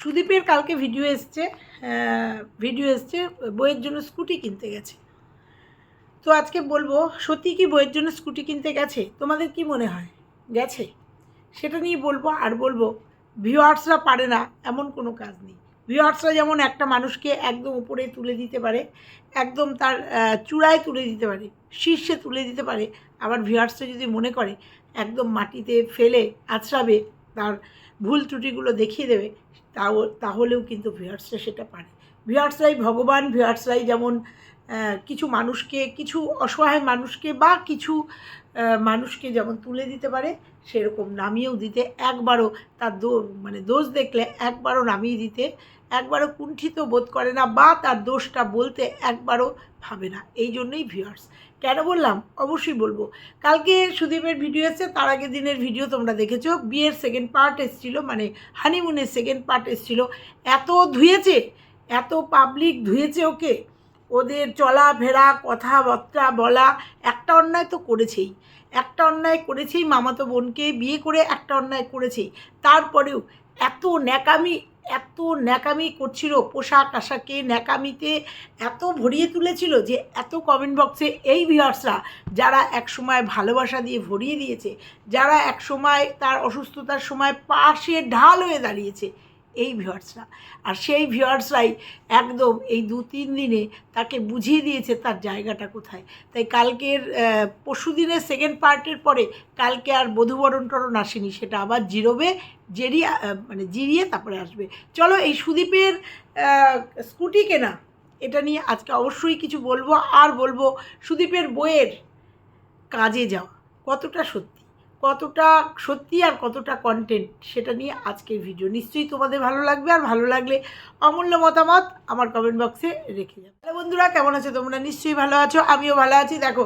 সুদীপের কালকে ভিডিও এসছে ভিডিও এসছে, বইয়ের জন্য স্কুটি কিনতে গেছে। তো আজকে বলব, সত্যি কি বইয়ের জন্য স্কুটি কিনতে গেছে? তোমাদের কি মনে হয়? গেছে? সেটা নিয়ে বলব আর বলব ভিউয়ার্সরা পারে না, এমন কোনো কাজ নেই। ভিউয়ার্সরা যেমন একটা মানুষকে একদম উপরে তুলে দিতে পারে, একদম তার চূড়ায় তুলে দিতে পারে, শীর্ষে তুলে দিতে পারে, আবার ভিউয়ার্সরা যদি মনে করে, একদম মাটিতে ফেলে, আছড়াবে, তার ভুল ত্রুটিগুলো দেখিয়ে দেবে, তাও, তাহলেও কিন্তু ভিউয়ার্সরা সেটা পারে। ভিউয়ার্সরাই ভগবান, ভিউয়ার্সরাই যেমন কিছু মানুষকে, কিছু অসহায় মানুষকে বা কিছু মানুষকে যেমন তুলে দিতে পারে, সেরকম নামিয়েও দিতে, একবারও তার দো মানে দোষ দেখলে একবারও নামিয়ে দিতে, একবারও কুণ্ঠিত বোধ করে না বা তার দোষটা বলতে একবারও ভাবে না। এই জন্যই ভিউয়ার্স কেন বললাম? অবশ্যই বলব। কালকে সুদীপের ভিডিও এসছে, তার আগের দিনের ভিডিও তোমরা দেখেছ। বিয়ের সেকেন্ড পার্ট এসেছিল মানে হানিমুনের সেকেন্ড পার্ট এসেছিল। এত ধুয়েছে, এত পাবলিক ধুয়েছে ওকে। ওদের চলাফেরা কথাবার্তা বলা, একটা অন্যায় তো করেছেই। একটা অন্যায় করেছেই মামাতো বোনকে বিয়ে করে, একটা অন্যায় করেছেই। তারপরেও এত ন্যাকামি এত ন্যাকামি করছিল পোশাক আশাকে, ন্যাকামিতে এত ভরিয়ে তুলেছিল যে এত কমেন্ট বক্সে এই ভিউয়ার্সরা যারা একসময় ভালোবাসা দিয়ে ভরিয়ে দিয়েছে, যারা একসময় তার অসুস্থতার সময় পাশে ঢাল হয়ে দাঁড়িয়েছে এই ভিউয়ার্সরা আর সেই ভিউয়ার্সরাই একদম এই দু তিন দিনে তাকে বুঝিয়ে দিয়েছে তার জায়গাটা কোথায়। তাই কালকের পরশু দিনের সেকেন্ড পার্টের পরে কালকে আর বধুবরণ টরণ আসেনি, সেটা আবার জিরোবে, জেরিয়ে মানে জিরিয়ে তারপরে আসবে। চলো এই সুদীপের স্কুটি কেনা, এটা নিয়ে আজকে অবশ্যই কিছু বলব। আর বলব সুদীপের বইয়ের কাজে যাওয়া, কতটা সত্যি? কতটা সত্যি আর কতটা কন্টেন্ট সেটা নিয়ে আজকের ভিডিও নিশ্চয়ই তোমাদের ভালো লাগবে আর ভালো লাগলে অমূল্য মতামত আমার কমেন্ট বক্সে রেখে যাবে। হ্যালো বন্ধুরা, কেমন আছো তোমরা? নিশ্চয়ই ভালো আছো, আমিও ভালো আছি। দেখো,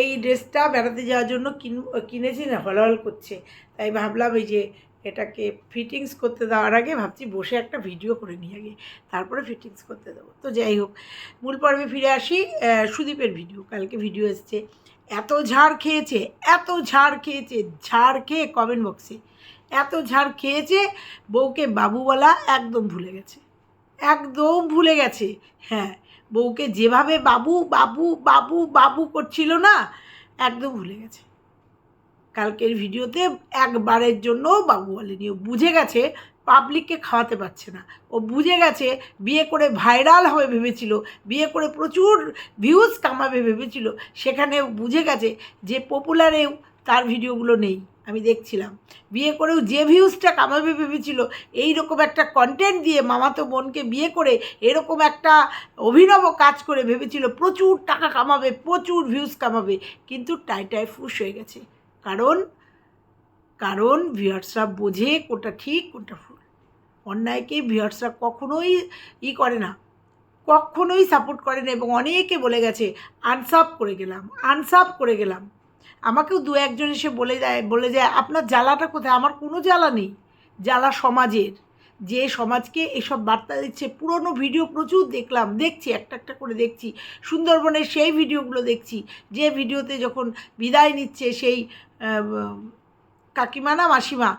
এই ড্রেসটা বেড়াতে যাওয়ার জন্য কিন কিনেছি না, হলহল করছে। তাই ভাবলাম এই যে এটাকে ফিটিংস করতে দেওয়ার আগে ভাবছি বসে একটা ভিডিও করে নিয়ে আগে। তারপরে ফিটিংস করতে দেবো। তো যাই হোক, মূল পর্বে ফিরে আসি। সুদীপের ভিডিও কালকে ভিডিও এসছে। এত ঝাড় খেয়েছে, এত ঝাড় খেয়েছে, ঝাড় খেয়ে কমেন্ট বক্সে এত ঝাড় খেয়েছে, বউকে বাবু বলা একদম ভুলে গেছে, একদম ভুলে গেছে। হ্যাঁ বউকে যেভাবে বাবু বাবু বাবু বাবু করছিল না, একদম ভুলে গেছে। কালকের ভিডিওতে একবারের জন্য বাবু বলেনি বুঝে গেছে পাবলিককে খাওয়াতে পারছে না। ও বুঝে গেছে, বিয়ে করে ভাইরাল হবে ভেবেছিল, বিয়ে করে প্রচুর ভিউজ কামাবে ভেবেছিল, সেখানে বুঝে গেছে যে পপুলারেও তার ভিডিওগুলো নেই, আমি দেখছিলাম। বিয়ে করেও যে ভিউজটা কামাবে ভেবেছিল এই রকম একটা কন্টেন্ট দিয়ে মামাতো বোনকে বিয়ে করে এরকম একটা অভিনব কাজ করে ভেবেছিল, প্রচুর টাকা কামাবে, প্রচুর ভিউজ কামাবে, কিন্তু টাইটাই ফুস হয়ে গেছে। কারণ কারণ ভিউয়ার্সরা বোঝে কোনটা ঠিক, কোনটা ভুল অন্যায়কে ভিউয়ার্সরা কখনোই ই করে না। কখনোই সাপোর্ট করে না এবং অনেকে বলে গেছে আনসাপ করে গেলাম আনসাপ করে গেলাম। আমাকেও দু একজন এসে বলে যায় বলে যায় আপনার জ্বালাটা কোথায়? আমার কোনো জ্বালা নেই। জ্বালা সমাজের। যে সমাজকে এসব বার্তা দিচ্ছে, পুরনো ভিডিও প্রচুর দেখলাম, দেখছি, একটা একটা করে দেখছি। সুন্দরবনের সেই ভিডিওগুলো দেখছি। যে ভিডিওতে যখন বিদায় নিচ্ছে, সেই কাকিমা না মাসিমা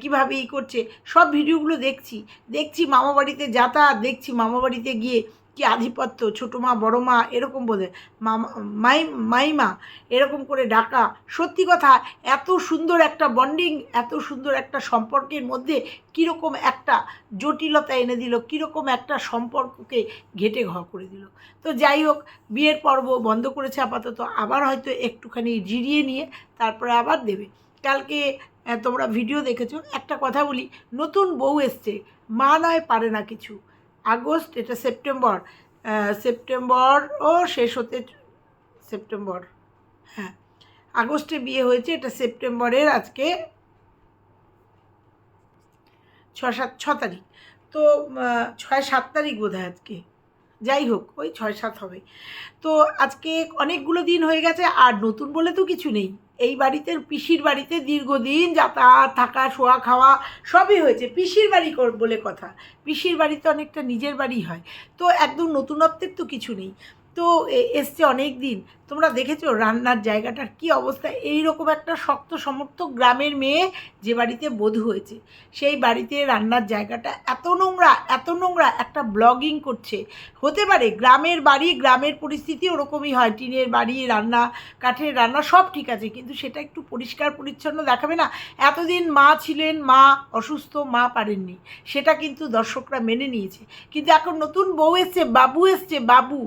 কীভাবে ই করছে। সব ভিডিওগুলো দেখছি। দেখছি মামা বাড়িতে যাতায়াত, দেখছি মামা বাড়িতে গিয়ে কি আধিপত্য, ছোটো মা, বড়ো মা, এরকম মামা, মাই, মাইমা, এরকম করে ডাকা। সত্যি কথা, এত সুন্দর একটা বন্ডিং এত সুন্দর একটা সম্পর্কের মধ্যে কীরকম একটা জটিলতা এনে দিল, কীরকম একটা সম্পর্ককে ঘেটে ঘ করে দিল। তো যাই হোক, বিয়ের পর্ব বন্ধ করেছে আপাতত। আবার হয়তো একটুখানি জিরিয়ে নিয়ে তারপরে আবার দেবে। কালকে তোমরা ভিডিও দেখেছ, একটা কথা বলি, নতুন বউ এসছে, মা নয়, পারে না কিছু। আগস্ট, এটা সেপ্টেম্বর সেপ্টেম্বর ও শেষ হতে সেপ্টেম্বর হ্যাঁ আগস্টে বিয়ে হয়েছে, এটা সেপ্টেম্বরের আজকে ছ সাত, ছ তারিখ। তো ছয় সাত তারিখ বোধ হয় আজকে। যাই হোক, ওই ছয় সাত হবে। তো আজকে অনেকগুলো দিন হয়ে গেছে, আর নতুন বলে তো কিছু নেই। এই বাড়িতে, পিসির বাড়িতে দীর্ঘদিন যাতায়াত, থাকা, শোয়া, খাওয়া সবই হয়েছে। পিসির বাড়ি বলে কথা। পিসির বাড়িতে অনেকটা নিজের বাড়ি হয়। তো একদম নতুনত্বের তো কিছু নেই। তো এসছে অনেক দিন তোমরা দেখেছ রান্নার জায়গাটার কি অবস্থা? এই রকম একটা শক্ত সমর্থক গ্রামের মেয়ে যে বাড়িতে বধূ হয়েছে। সেই বাড়িতে রান্নার জায়গাটা এত নোংরা এত নোংরা, একটা ব্লগিং করছে। হতে পারে গ্রামের বাড়ি, গ্রামের পরিস্থিতি ওরকমই হয়। টিনের বাড়ি, রান্না, কাঠের রান্না সব ঠিক আছে, কিন্তু সেটা একটু পরিষ্কার, পরিচ্ছন্ন দেখাবে না? এতদিন মা ছিলেন, মা অসুস্থ, মা পারেননি। সেটা কিন্তু দর্শকরা মেনে নিয়েছে। কিন্তু এখন নতুন বউ এসছে, বাবু এসছে, বাবু।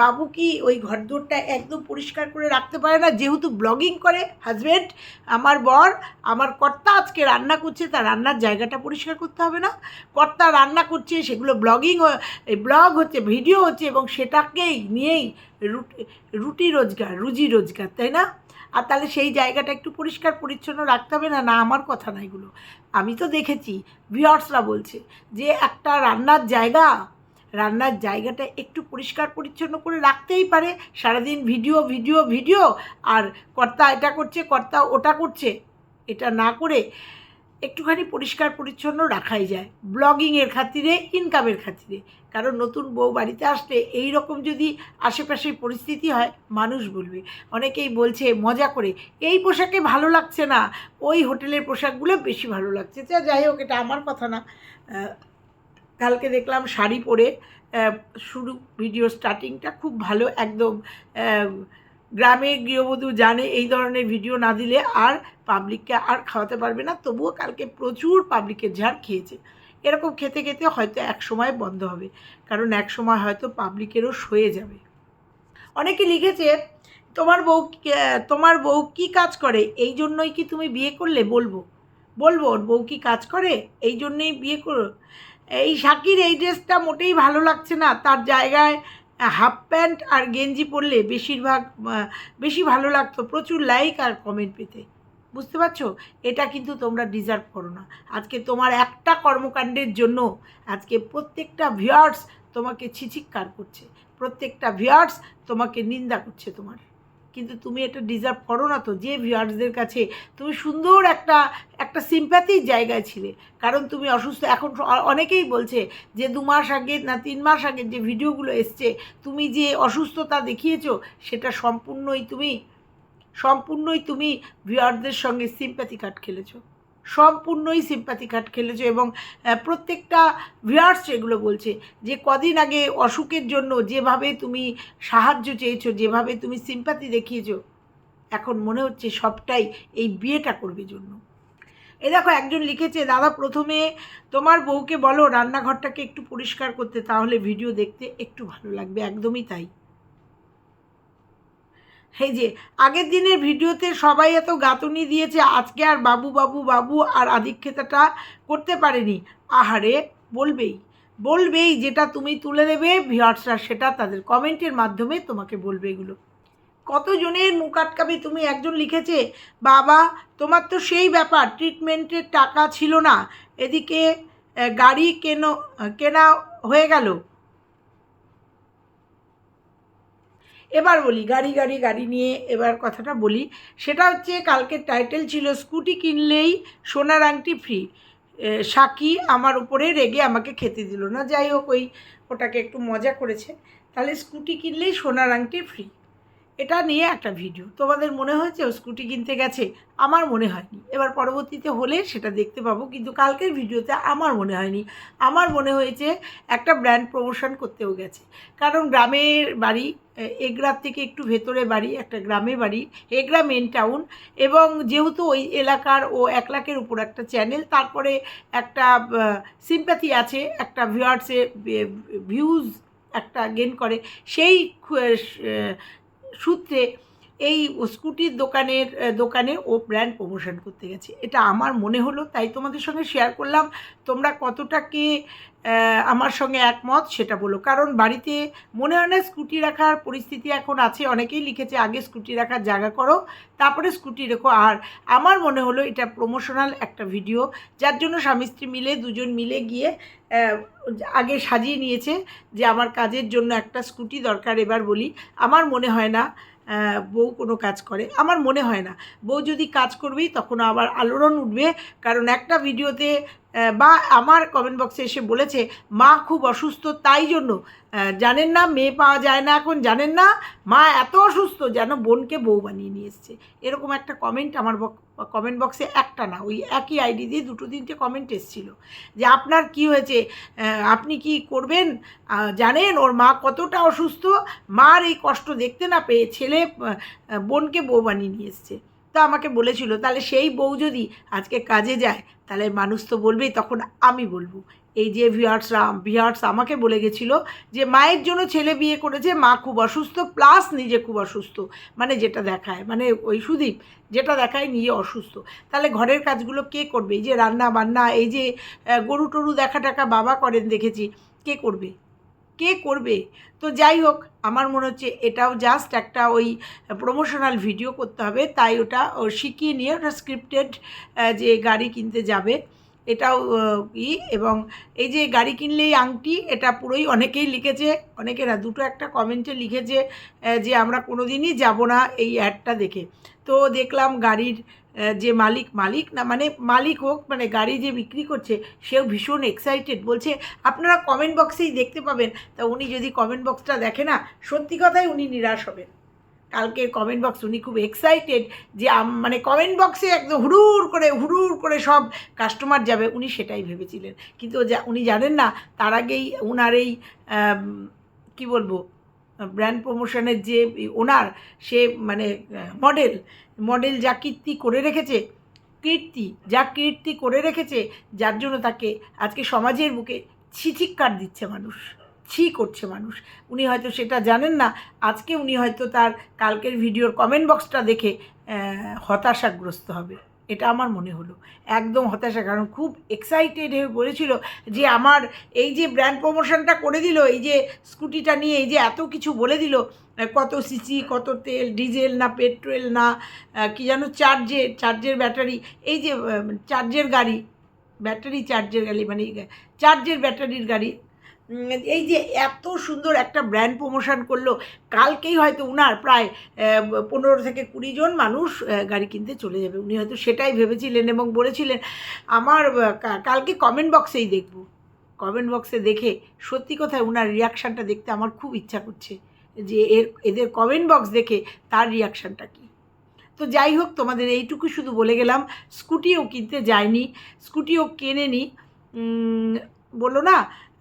বাবু কি ওই ঘরদোরটা একদম পরিষ্কার করে রাখতে পারে না। যেহেতু ব্লগিং করে হাজব্যান্ড আমার বর, আমার কর্তা আজকে রান্না করছে, তার রান্নার জায়গাটা পরিষ্কার করতে হবে না। কর্তা রান্না করছে, সেগুলো ব্লগিং ব্লগ হচ্ছে ভিডিও হচ্ছে এবং সেটাকেই নিয়েই রুটি রোজগার, রুজি রোজগার, তাই না? আর তাহলে সেই জায়গাটা একটু পরিষ্কার, পরিচ্ছন্ন রাখতে হবে না না আমার কথা না এগুলো। আমি তো দেখেছি ভিওর্সরা বলছে যে একটা রান্নার জায়গা রান্নার জায়গাটা একটু পরিষ্কার পরিচ্ছন্ন করে রাখতেই পারে। সারাদিন ভিডিও ভিডিও ভিডিও। আর কর্তা এটা করছে, কর্তা ওটা করছে। এটা না করে একটুখানি পরিষ্কার পরিচ্ছন্ন রাখাই যায়। ব্লগিংয়ের খাতিরে ইনকামের খাতিরে। কারণ নতুন বউ বাড়িতে আসলে এই রকম যদি আশেপাশের পরিস্থিতি হয়, মানুষ বলবে। অনেকেই বলছে, মজা করে। এই পোশাকে ভালো লাগছে না। ওই হোটেলের পোশাকগুলো বেশি ভালো লাগছে। যা যাই হোক, এটা আমার কথা না। কালকে দেখলাম শাড়ি পরে শুরু ভিডিও স্টার্টিংটা খুব ভালো, একদম গ্রামে গৃহবধূ জানে এই ধরনের ভিডিও না দিলে আর পাবলিককে আর খাওয়াতে পারবে না, তবুও কালকে প্রচুর পাবলিকের ঝাড় খেয়েছে। এরকম খেতে খেতে হয়তো এক সময় বন্ধ হবে, কারণ এক সময় হয়তো পাবলিকেরও সয়ে যাবে। অনেকে লিখেছে, তোমার বউ তোমার বউ কি কাজ করে? এই জন্যই কি তুমি বিয়ে করলে? বলব। বলব, ওর বউ কি কাজ করে? এই জন্যই বিয়ে করো। এই শাকির এই ড্রেসটা মোটেই ভালো লাগছে না। তার জায়গায় হাফ প্যান্ট আর গেঞ্জি পরলে বেশিরভাগ বেশি ভালো লাগতো। প্রচুর লাইক আর কমেন্ট পেতে। বুঝতে পারছ? এটা কিন্তু তোমরা ডিজার্ভ করো না। আজকে তোমার একটা কর্মকাণ্ডের জন্য আজকে প্রত্যেকটা ভিউয়ার্স তোমাকে ছিচিক্কার করছে। প্রত্যেকটা ভিউয়ার্স তোমাকে নিন্দা করছে তোমার। কিন্তু তুমি এটা ডিজার্ভ করো না তো, যে ভিউয়ার্সদের কাছে তুমি সুন্দর একটা একটা সিম্প্যাথির জায়গায় ছিলে। কারণ তুমি অসুস্থ, এখন অনেকেই বলছে যে দু মাস আগে না তিন মাস আগে যে ভিডিওগুলো এসছে, তুমি যে অসুস্থতা দেখিয়েছো, সেটা সম্পূর্ণই তুমি সম্পূর্ণই তুমি ভিউয়ারদের সঙ্গে সিম্প্যাথি কার্ড খেলেছো। সম্পূর্ণই সিম্প্যাথি কার্ড খেলেছো এবং প্রত্যেকটা ভিউয়ার্স এগুলো বলছে যে কদিন আগে অসুখের জন্য যেভাবে তুমি সাহায্য চেয়েছো, যেভাবে তুমি সিম্প্যাথি দেখিয়েছো, এখন মনে হচ্ছে সবটাই এই বিয়েটা করবে জন্য। এ দেখো একজন লিখেছে, দাদা, প্রথমে তোমার বউকে বলো রান্নাঘরটাকে একটু পরিষ্কার করতে, তাহলে ভিডিও দেখতে একটু ভালো লাগবে। একদমই তাই। এই যে, আগের দিনের ভিডিওতে সবাই এত গাঁথুনি দিয়েছে, আজকে আর বাবু বাবু বাবু আর আদিক্ষেতাটা করতে পারেনি। আহারে, বলবেই বলবেই যেটা তুমি তুলে দেবে, ভিউয়ার্সরা সেটা তাদের কমেন্টের মাধ্যমে তোমাকে বলবে এগুলো। কতজনের মুখ আটকাবে, তুমি একজন লিখেছে, বাবা, তোমার তো সেই ব্যাপার ট্রিটমেন্টের টাকা ছিল না, এদিকে গাড়ি কেন, কেনা হয়ে গেল। এবার বলি, গাড়ি গাড়ি গাড়ি নিয়ে এবার কথাটা বলি। সেটা হচ্ছে কালকের টাইটেল ছিল, স্কুটি কিনলেই সোনার আংটি ফ্রি সাকি আমার উপরে রেগে আমাকে খেতে দিল না। যাই হোক, ওই ওটাকে একটু মজা করেছে। তাহলে স্কুটি কিনলেই সোনার আংটি ফ্রি এটা নিয়ে একটা ভিডিও তোমাদের মনে হয়েছে ও স্কুটি কিনতে গেছে? আমার মনে হয়নি। এবার পরবর্তীতে হলে সেটা দেখতে পাবো, কিন্তু কালকের ভিডিওতে আমার মনে হয়নি। আমার মনে হয়েছে একটা ব্র্যান্ড প্রমোশন করতেও গেছে। কারণ গ্রামের বাড়ি এগরার থেকে একটু ভেতরে বাড়ি, একটা গ্রামে বাড়ি, এগরা মেন টাউন এবং যেহেতু ওই এলাকার ও এক লাখের উপর একটা চ্যানেল তারপরে একটা সিম্প্যাথি আছে, একটা ভিউয়ার্সে ভিউজ একটা গেন করে, সেই সূত্রে এই স্কুটির দোকানের দোকানে ও ব্র্যান্ড প্রমোশন করতে গেছে। এটা আমার মনে হলো, তাই তোমাদের সঙ্গে শেয়ার করলাম। তোমরা কতটা কে আমার সঙ্গে একমত সেটা বলো। কারণ বাড়িতে মনে হয় না স্কুটি রাখার পরিস্থিতি এখন আছে। অনেকেই লিখেছে, আগে স্কুটি রাখার জায়গা করো, তারপরে স্কুটি রেখো। আর আমার মনে হলো এটা প্রমোশনাল একটা ভিডিও যার জন্য স্বামী স্ত্রী মিলে, দুজন মিলে গিয়ে আগে সাজিয়ে নিয়েছে যে আমার কাজের জন্য একটা স্কুটি দরকার এবার বলি। আমার মনে হয় না বউ কোনো কাজ করে। আমার মনে হয় না। বউ যদি কাজ করবেই, তখন আবার আলোড়ন উঠবে। কারণ একটা ভিডিওতে বা আমার কমেন্ট বক্সে এসে বলেছে, মা খুব অসুস্থ, তাই জন্য। জানেন না, মেয়ে পাওয়া যায় না এখন, জানেন না, মা এত অসুস্থ যেন বোনকে বউ বানিয়ে নিয়ে এসছে। এরকম একটা কমেন্ট আমার কমেন্ট বক্সে একটা না, ওই একই আইডি দিয়ে দুটো তিনটে কমেন্ট এসেছিল, যে আপনার কি হয়েছে? আপনি কি করবেন? জানেন, ওর মা কতটা অসুস্থ, মার এই কষ্ট দেখতে না পেয়ে ছেলে বোনকে বউ বানিয়ে নিয়ে এসছে। তা আমাকে বলেছিল, তাহলে সেই বউ যদি আজকে কাজে যায় তাহলে মানুষ তো বলবেই, তখন আমি বলব। এই যে ভিয়ার্সরা ভিয়ার্স আমাকে বলে গেছিল যে, মায়ের জন্য ছেলে বিয়ে করেছে, মা খুব অসুস্থ প্লাস নিজে খুব অসুস্থ। মানে যেটা দেখায় মানে ওই সুদীপ, যেটা দেখায় নিজে অসুস্থ। তাহলে ঘরের কাজগুলো কে করবে? এই যে রান্না বান্না এই যে গরু টরু দেখা টাকা বাবা করেন দেখেছি, কে করবে? কে করবে? তো যাই হোক, আমার মনে হচ্ছে এটাও জাস্ট একটা ওই প্রমোশনাল ভিডিও করতে হবে। তাই ওটা, ও শিখিয়ে নিয়ে ওটা স্ক্রিপ্টেড যে গাড়ি কিনতে যাবে, এটাও ই এবং এই যে গাড়ি কিনলেই আংটি, এটা পুরোই অনেকেই লিখেছে, অনেকেরা দুটো একটা কমেন্টে লিখেছে যে আমরা কোনো দিনই যাব না এই অ্যাডটা দেখে। তো দেখলাম গাড়ির যে মালিক মালিক না মানে মালিক হোক মানে গাড়ি যে বিক্রি করছে, সেও ভীষণ এক্সাইটেড বলছে, আপনারা কমেন্ট বক্সেই দেখতে পাবেন। তা উনি যদি কমেন্ট বক্সটা দেখে না, সত্যি কথাই উনি নিরাশ হবেন। কালকে কমেন্ট বক্স উনি খুব এক্সাইটেড যে মানে কমেন্ট বক্সে একদম হুড়ুর করে হুড়ুর করে সব কাস্টমার যাবে, উনি সেটাই ভেবেছিলেন। কিন্তু উনি জানেন না, তার আগেই ওনার এই কি বলব ব্র্যান্ড প্রমোশনের যে ওনার সে মানে মডেল মডেল যা কীর্তি করে রেখেছে, কীর্তি, যা কীর্তি করে রেখেছে, যার জন্য তাকে আজকে সমাজের বুকে ছিচিক্কার দিচ্ছে মানুষ, ছি করছে মানুষ। উনি হয়তো সেটা জানেন না, আজকে উনি হয়তো তার কালকের ভিডিওর কমেন্ট বক্সটা দেখে হতাশাগ্রস্ত হবে। এটা আমার মনে হলো। একদম হতাশা, কারণ খুব এক্সাইটেড হয়ে বলেছিল যে আমার এই যে ব্র্যান্ড প্রমোশনটা করে দিল, এই যে স্কুটিটা নিয়ে এই যে এত কিছু বলে দিল, কত সিসি কত তেল ডিজেল না পেট্রোল না কি যেন চার্জের চার্জের ব্যাটারি এই যে চার্জের গাড়ি ব্যাটারি চার্জের গাড়ি মানে চার্জের ব্যাটারির গাড়ি এই যে এত সুন্দর একটা ব্র্যান্ড প্রমোশন করল, কালকেই হয়তো উনার প্রায় পনেরো থেকে কুড়ি জন মানুষ গাড়ি কিনতে চলে যাবে। উনি হয়তো সেটাই ভেবেছিলেন এবং বলেছিলেন, আমার কালকে কমেন্ট বক্সেই দেখব। কমেন্ট বক্সে দেখে সত্যি কথায় উনার রিয়াকশানটা দেখতে আমার খুব ইচ্ছা করছে যে এর, এদের কমেন্ট বক্স দেখে তার রিয়াকশানটা কী। তো যাই হোক, তোমাদের এইটুকু শুধু বলে গেলাম, স্কুটিও কিনতে যায়নি, স্কুটিও কেনেনি। বলল না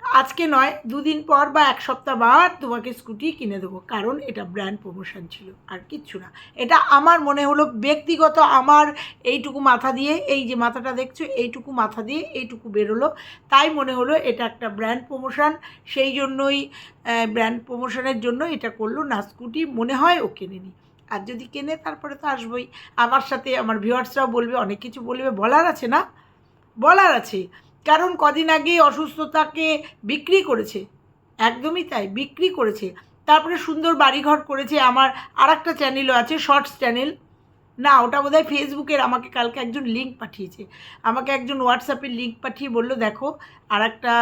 আজকে নয়, দুদিন পর বা এক সপ্তাহ বাদ তোমাকে স্কুটি কিনে দেবো, কারণ এটা ব্র্যান্ড প্রমোশন ছিল, আর কিচ্ছু না। এটা আমার মনে হলো ব্যক্তিগত আমার এইটুকু মাথা দিয়ে, এই যে মাথাটা দেখছ, এইটুকু মাথা দিয়ে এইটুকু বেরোলো, তাই মনে হলো এটা একটা ব্র্যান্ড প্রমোশন সেই জন্যই ব্র্যান্ড প্রমোশনের জন্য এটা করল, না স্কুটি, মনে হয় ও কেনেনি। আর যদি কেনে, তারপরে তো আসবোই। আমার সাথে আমার ভিউয়ার্সরাও বলবে, অনেক কিছু বলবে, বলার আছে না? বলার আছে। কারণ কদিন আগেই অসুস্থতাকে বিক্রি করেছে। একদমই তাই, বিক্রি করেছে। তারপরে সুন্দর বাড়িঘর করেছে। আমার আর একটা চ্যানেলও আছে শর্টস চ্যানেল না, ওটা বোধহয় ফেসবুকের আমাকে কালকে একজন লিঙ্ক পাঠিয়েছে। আমাকে একজন হোয়াটসঅ্যাপের লিঙ্ক পাঠিয়ে বলল, দেখো আর একটা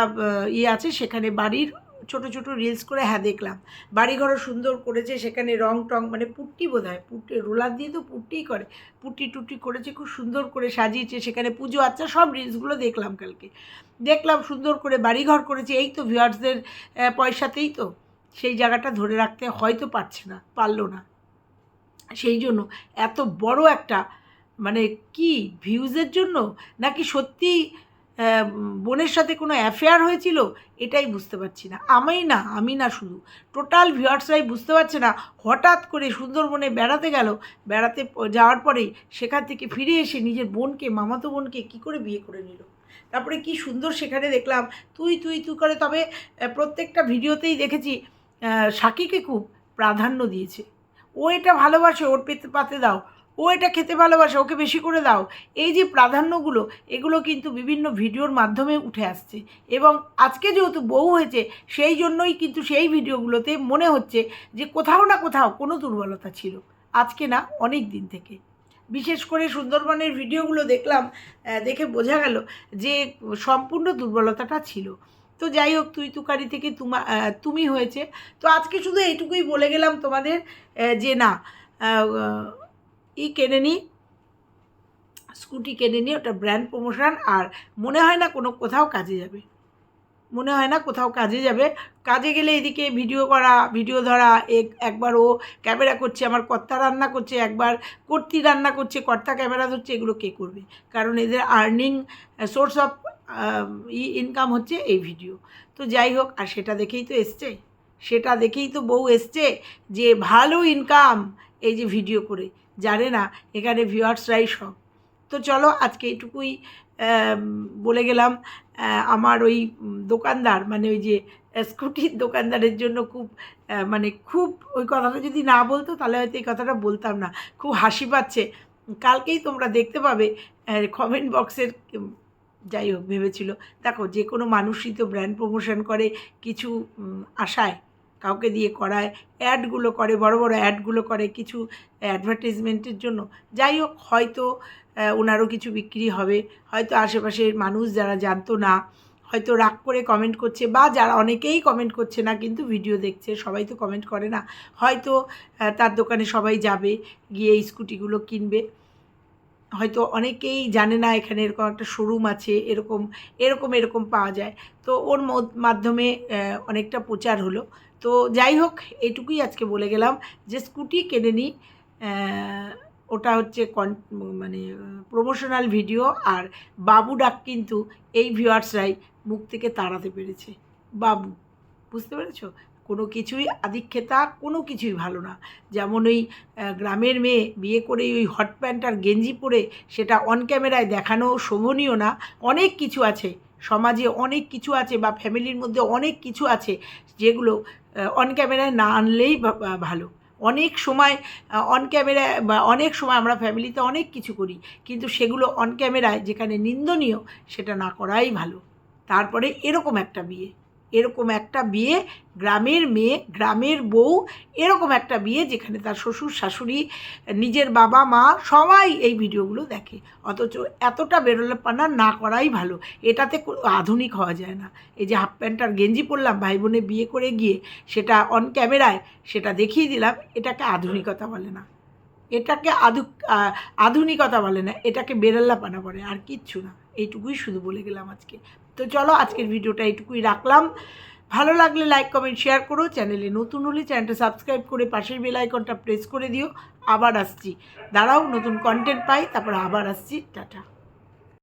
ইয়ে আছে, সেখানে বাড়ির ছোট ছোট রিলস করে হ্যাঁ দেখলাম। বাড়িঘরও সুন্দর করেছে, সেখানে রং টং মানে পুট্টি বোধ হয় পুট্টি, রোলার দিয়ে তো পুট্টিই করে। পুট্টি টুটি করেছে, খুব সুন্দর করে সাজিয়েছে, সেখানে পুজো আচ্ছা সব রিলসগুলো দেখলাম কালকে। দেখলাম সুন্দর করে বাড়িঘর করেছে, এই তো ভিউয়ার্সদের পয়সাতেই তো। সেই জায়গাটা ধরে রাখতে হয়তো পারছে না, পারল না। সেই জন্য এত বড় একটা মানে কি ভিউজের জন্য? নাকি সত্যি বোনের সাথে কোনো অ্যাফেয়ার হয়েছিল? এটাই বুঝতে পারছি না। আমি না আমি না শুধু। টোটাল ভিউয়ার্সরাই বুঝতে পারছে না, হঠাৎ করে সুন্দরবনে বেড়াতে গেল। বেড়াতে যাওয়ার পরেই সেখান থেকে ফিরে এসে নিজের বোনকে, মামাতো বোনকে কি করে বিয়ে করে নিল? তারপরে কি সুন্দর সেখানে দেখলাম, তুই তুই তুই করে। তবে প্রত্যেকটা ভিডিওতেই দেখেছি সাকিকে খুব প্রাধান্য দিয়েছে। ও এটা ভালোবাসে, ওর পেতে, পাতে দাও। ও এটা খেতে ভালোবাসে, ওকে বেশি করে দাও। এই যে প্রাধান্যগুলো, এগুলো কিন্তু বিভিন্ন ভিডিওর মাধ্যমে উঠে আসছে। এবং আজকে যেহেতু বউ হয়েছে, সেই জন্যই কিন্তু সেই ভিডিওগুলোতে মনে হচ্ছে যে কোথাও না কোথাও কোনো দুর্বলতা ছিল। আজকে না, অনেক দিন থেকে। বিশেষ করে সুন্দরবনের ভিডিওগুলো দেখলাম দেখে বোঝা গেল যে সম্পূর্ণ দুর্বলতাটা ছিল। তো যাই হোক, তুই তুকারি থেকে তুমা তুমি হয়েছে। তো আজকে শুধু এইটুকুই বলে গেলাম তোমাদের যে না ই কেনে নি, স্কুটি কেনে নিয়ে ওটা ব্র্যান্ড প্রমোশন আর মনে হয় না কোনো কোথাও কাজে যাবে। মনে হয় না কোথাও কাজে যাবে। কাজে গেলে এদিকে ভিডিও করা ভিডিও ধরা, এক, একবার ও ক্যামেরা করছে, আমার কর্তা রান্না করছে, একবার কর্তি রান্না করছে, কর্তা ক্যামেরা ধরছে, এগুলো কে করবে? কারণ এদের earning source of E income হচ্ছে এই ভিডিও তো যাই হোক, আর সেটা দেখেই তো এসছে। সেটা দেখেই তো বউ এসছে যে ভালো ইনকাম এই যে ভিডিও করে। জানে না, এখানে ভিউয়ার্সরাই সব। তো চলো, আজকে এটুকুই বলে গেলাম আমার ওই দোকানদার মানে ওই যে স্কুটির দোকানদারের জন্য খুব মানে খুব, ওই কথাটা যদি না বলতো, তাহলে হয়তো এই কথাটা বলতাম না। খুব হাসি পাচ্ছে। কালকেই তোমরা দেখতে পাবে কমেন্ট বক্সের যাই হোক, ভেবেছিল। দেখো, যে কোনো মানুষই তো ব্র্যান্ড প্রমোশন করে কিছু আশায়। কাউকে দিয়ে করায়, অ্যাডগুলো করে, বড় বড় অ্যাডগুলো করে কিছু অ্যাডভার্টাইজমেন্টের জন্য। যাই হোক, হয়তো ওনারও কিছু বিক্রি হবে। হয়তো আশেপাশের মানুষ যারা জানতো না, হয়তো রাগ করে কমেন্ট করছে বা যারা অনেকেই কমেন্ট করছে না কিন্তু ভিডিও দেখছে, সবাই তো কমেন্ট করে না। হয়তো তার দোকানে সবাই যাবে, গিয়ে স্কুটিগুলো কিনবে। হয়তো অনেকেই জানে না এখানে এরকম একটা শোরুম আছে এরকম এরকম এরকম পাওয়া যায়। তো ওর মাধ্যমে অনেকটা প্রচার হলো। তো যাই হোক এটুকুই আজকে বলে গেলাম যে স্কুটি কিনে আহ, ওটা হচ্ছে কন মানে প্রমোশনাল ভিডিও আর বাবু ডাক কিন্তু এই ভিউয়ার্সরাই মুখ থেকে তাড়াতে পেরেছে। বাবু বুঝতে পেরেছ? কোনো কিছুই আদিক্ষেতা কোনো কিছুই ভালো না। যেমন ওই গ্রামের মেয়ে বিয়ে করে ওই হট প্যান্ট আর গেঞ্জি পরে সেটা অন ক্যামেরায় দেখানো শোভনীয় না। অনেক কিছু আছে, সমাজে অনেক কিছু আছে বা ফ্যামিলির মধ্যে অনেক কিছু আছে যেগুলো অন ক্যামেরায় না আনলেই ভালো। অনেক সময় অন ক্যামেরায় বা অনেক সময় আমরা ফ্যামিলিতে অনেক কিছু করি, কিন্তু সেগুলো অন ক্যামেরায় যেখানে নিন্দনীয় সেটা না করাই ভালো। তারপরে এরকম একটা বিয়ে। এরকম একটা বিয়ে, গ্রামের মেয়ে, গ্রামের বউ, এরকম একটা বিয়ে যেখানে তার শ্বশুর, শাশুড়ি, নিজের বাবা, মা সবাই এই ভিডিওগুলো দেখে। অথচ এতটা বেরোলেপানা না করাই ভালো। এটাতে আধুনিক হওয়া যায় না। এই যে হাফ প্যান্ট আর গেঞ্জি পরলাম ভাই বোনে বিয়ে করে গিয়ে সেটা অন ক্যামেরায় সেটা দেখিয়ে দিলাম, এটাকে আধুনিকতা বলে না। এটাকে আধু আধুনিকতা বলে না। এটাকে বেরোল্লাপানা বলে। আর কিচ্ছু না। এইটুকুই শুধু বলে গেলাম আজকে। তো চলো আজকের ভিডিওটা এইটুকুই রাখলাম। ভালো লাগলে লাইক কমেন্ট শেয়ার করো। চ্যানেলে নতুন হলে চ্যানেলটা সাবস্ক্রাইব করে পাশের বেল আইকনটা প্রেস করে দিও। আবার আসছি। দাঁড়াও, নতুন কন্টেন্ট পাই, তারপর আবার আসছি। টাটা।